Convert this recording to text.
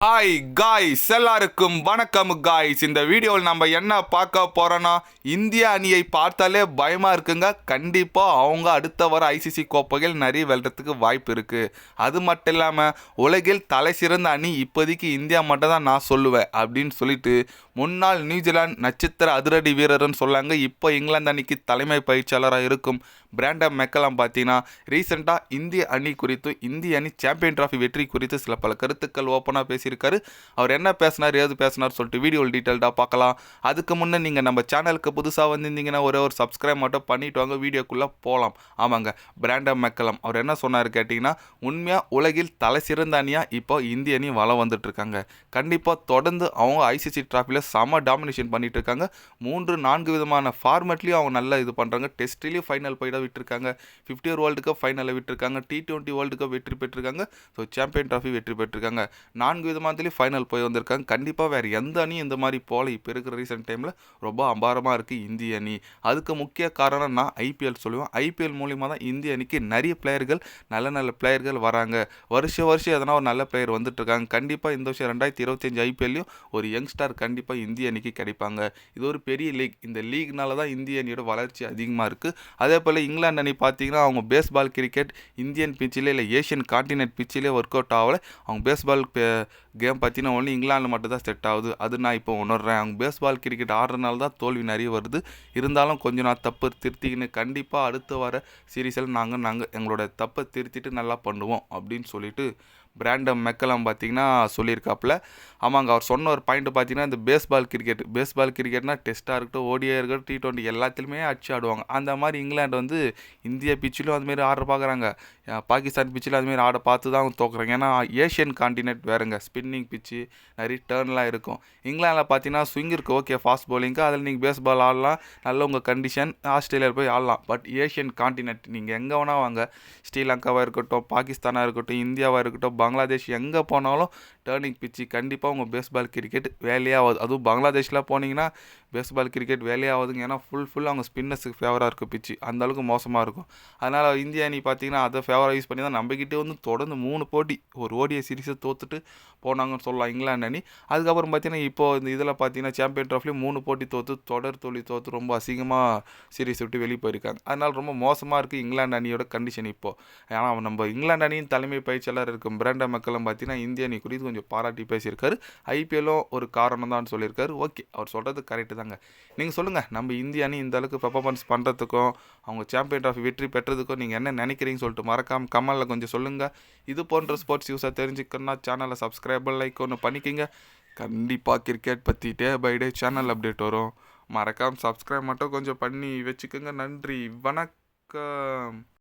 Hi guys எல்லாருக்கும் வணக்கம் guys இந்த வீடியோவில் நம்ம என்ன பார்க்க போகிறோன்னா இந்திய அணியை பார்த்தாலே பயமாக இருக்குங்க. கண்டிப்பாக அவங்க அடுத்த வர ஐசிசி கோப்பைகள் நிறைய வெல்றதுக்கு வாய்ப்பு இருக்குது அது மட்டும் இல்லாமல் உலகில் தலை சிறந்த அணி இப்போதைக்கு இந்தியா மட்டும் தான் நான் சொல்லுவேன் அப்படின்னு சொல்லிட்டு முன்னாள் நியூசிலாந்து நட்சத்திர அதிரடி வீரர்னு சொல்லாங்க. இப்போ இங்கிலாந்து அணிக்கு தலைமை பயிற்சியாளராக இருக்கும் பிராண்டம் மெக்கலாம் பார்த்தீங்கன்னா ரீசெண்டாக இந்திய அணி குறித்து இந்திய அணி சாம்பியன் டிராஃபி வெற்றி குறித்து சில பல கருத்துக்கள் ஓப்பனாக பேசியிருக்காரு. அவர் என்ன பேசினார் ஏது பேசினார் சொல்லிட்டு வீடியோவில் டீட்டெயில்டாக பார்க்கலாம். அதுக்கு முன்னே நீங்கள் நம்ம சேனலுக்கு புதுசாக வந்திருந்தீங்கன்னா ஒரே ஒரு சப்ஸ்கிரைப் மட்டும் பண்ணிட்டு வாங்க வீடியோக்குள்ளே போகலாம் ஆமாங்க பிராண்டம் மெக்கலம் அவர் என்ன சொன்னார் கேட்டிங்கன்னா உண்மையாக உலகில் தலை சிறந்த அணியாக இப்போ இந்திய அணி வளம் வந்துட்டு இருக்காங்க கண்டிப்பாக தொடர்ந்து அவங்க ஐசிசி டிராஃபியில் செம டாமினேஷன் பண்ணிட்டு இருக்காங்க. மூன்று நான்கு விதமான ஃபார்மேட்லேயும் அவங்க நல்லா இது பண்ணுறாங்க டெஸ்ட்லேயும் ஃபைனல் போயிட விட்டுருக்காங்க. ஃபிஃப்டி ஓவர் வேர்ல்டு கப் ஃபைனலில் விட்டுருக்காங்க. டி டுவெண்ட்டி வேர்ல்டு கப் வெற்றி பெற்றிருக்காங்க. ஸோ சாம்பியன் ட்ராஃபி வெற்றி பெற்றிருக்காங்க. நான்கு விதமானதுலேயும் ஃபைனல் போய் வந்திருக்காங்க. கண்டிப்பாக வேறு எந்த அணியும் இந்த மாதிரி போல இப்போ இருக்கிற ரீசெண்ட் டைமில் ரொம்ப அபாரமாக இருக்குது இந்திய அணி. அதுக்கு முக்கிய காரணம் நான் ஐபிஎல் சொல்லுவேன். ஐபிஎல் மூலிமா தான் இந்திய அணிக்கு நிறைய பிளேயர்கள் நல்ல நல்ல பிளேயர்கள் வராங்க. வருஷம் வருஷம் எதனா ஒரு நல்ல பிளேயர் வந்துட்டுருக்காங்க கண்டிப்பாக இந்த வருஷம் ரெண்டாயிரத்தி இருபத்தஞ்சு ஐபிஎல்லையும் ஒரு யங்ஸ்டார் கண்டிப்பாக இந்திய அணிக்கு கிடைப்பாங்க. இது ஒரு பெரிய லீக் இந்த லீக்னால தான் இந்திய அணியோட வளர்ச்சி அதிகமாக இருக்குது அதே போல் இங்கிலாந்து அணி பார்த்தீங்கன்னா அவங்க பேஸ்பால் கிரிக்கெட் இந்தியன் பிச்சிலே இல்லை ஏஷியன் காண்டினென்ட் பிச்சிலே ஒர்க் அவுட் ஆகல. அவங்க பேஸ்பால் கேம் பார்த்தீங்கன்னா ஒன்லி இங்கிலாந்து மட்டும் தான் செட் ஆகுது. அது நான் இப்போ உணர்றேன். அவங்க பேஸ்பால் கிரிக்கெட் ஆடுறதுனால தான் தோல்வி நிறைய வருது. இருந்தாலும் கொஞ்சம் நான் தப்பு திருத்திக்கின்னு கண்டிப்பாக அடுத்து வர சீரீஸில் நாங்கள் நாங்கள் எங்களோட தப்பை திருத்திட்டு நல்லா பண்ணுவோம் அப்படின்னு சொல்லிட்டு பிராண்டம் மெக்கலாம் பார்த்தீங்கன்னா சொல்லியிருக்காப்புல. ஆமாங்க அவர் சொன்ன ஒரு பாயிண்ட் பார்த்தீங்கன்னா இந்த பேஸ்பால் கிரிக்கெட் பேஸ்பால் கிரிக்கெட்னா டெஸ்ட்டாக இருக்கட்டும் ஓடியாக இருக்கட்டும் டி டுவெண்ட்டி எல்லாத்துலேயுமே அடிச்சு ஆடுவாங்க. அந்த மாதிரி இங்கிலாந்து வந்து இந்திய பிச்சிலும் அதுமாரி ஆட பார்க்குறாங்க பாகிஸ்தான் பிச்சில் அதுமாரி ஆட பார்த்து தான் அவங்க தோக்குறாங்க. ஏன்னா ஏஷியன் காண்டினென்ட் வேறுங்க. ஸ்பின்னிங் பிச்சு நிறைய டேர்ன்லாம் இருக்கும். இங்கிலாந்தில் பார்த்தீங்கன்னா ஸ்விங் இருக்குது ஓகே ஃபாஸ்ட் பவுலிங்க்கு அதில் நீங்கள் பேஸ்பால் ஆடலாம். நல்ல உங்கள் கண்டிஷன் ஆஸ்திரேலியாவில் போய் ஆடலாம். பட் ஏஷியன் காண்டினென்ட் நீங்கள் எங்கே வேணால் வாங்க. ஸ்ரீலங்காவாக இருக்கட்டும் பாகிஸ்தானாக இருக்கட்டும் இந்தியாவாக இருக்கட்டும் பங்களாதேஷ் எங்கே போனாலும் டேர்னிங் பிச்சு கண்டிப்பாக உங்கள் பேஸ்பால் கிரிக்கெட் வேலையாகாது அதுவும் பங்களாதேஷில் போனீங்கன்னா பேஸ்பால் கிரிக்கெட் வேலையாகுதுங்க ஏன்னா ஃபுல் ஃபுல் அவங்க ஸ்பின்னர்ஸுக்கு ஃபேவராக இருக்கும் பிச்சு அந்தளவுக்கு மோசமாக இருக்கும். அதனால் இந்திய அணி பார்த்தீங்கன்னா அதை ஃபேவராக யூஸ் பண்ணி தான் நம்மக்கிட்டே வந்து தொடர்ந்து மூணு போட்டி ஒரு ஓடிய சீரீஸை தோத்துட்டு போனாங்கன்னு சொல்லலாம் இங்கிலாந்து அணி. அதுக்கப்புறம் பார்த்தீங்கன்னா இப்போ இந்த இதில் பார்த்தீங்கன்னா சாம்பியன் ட்ராஃபிலையும் மூணு போட்டி தோற்று தொடர் தோல்வி தோற்று ரொம்ப அசிங்கமாக சீரீஸ் விட்டு வெளியே போயிருக்காங்க. அதனால் ரொம்ப மோசமாக இருக்குது இங்கிலாந்து அணியோட கண்டிஷன் இப்போது ஏன்னா நம்ம இங்கிலாந்து அணியின் தலைமை பயிற்சியாளர் இருக்கும் பிரண்ட மக்களும் பார்த்தீங்கன்னா இந்திய அணி குறித்து கொஞ்சம் கொஞ்சம் பாராட்டி பேசியிருக்காரு. ஐபிஎல்லும் ஒரு காரணம் தான் சொல்லியிருக்காரு. ஓகே அவர் சொல்கிறது கரெக்டு தாங்க. நீங்கள் சொல்லுங்கள் நம்ம இந்திய அணி இந்த அளவுக்கு பெர்ஃபார்மன்ஸ் பண்ணுறதுக்கும் அவங்க சாம்பியன் ட்ராஃபி வெற்றி பெற்றதுக்கும் நீங்கள் என்ன நினைக்கிறீங்கன்னு சொல்லிட்டு மறக்காம கமலில் கொஞ்சம் சொல்லுங்கள் இது போன்ற ஸ்போர்ட்ஸ் யூஸாக தெரிஞ்சுக்கணும்னா சேனலை சப்ஸ்கிரைபர் லைக் ஒன்று பண்ணிக்கிங்க. கண்டிப்பாக கிரிக்கெட் பற்றி day by day channel update வரும். மறக்காமல் சப்ஸ்கிரைப் மட்டும் கொஞ்சம் பண்ணி வச்சுக்கோங்க. நன்றி வணக்கம்.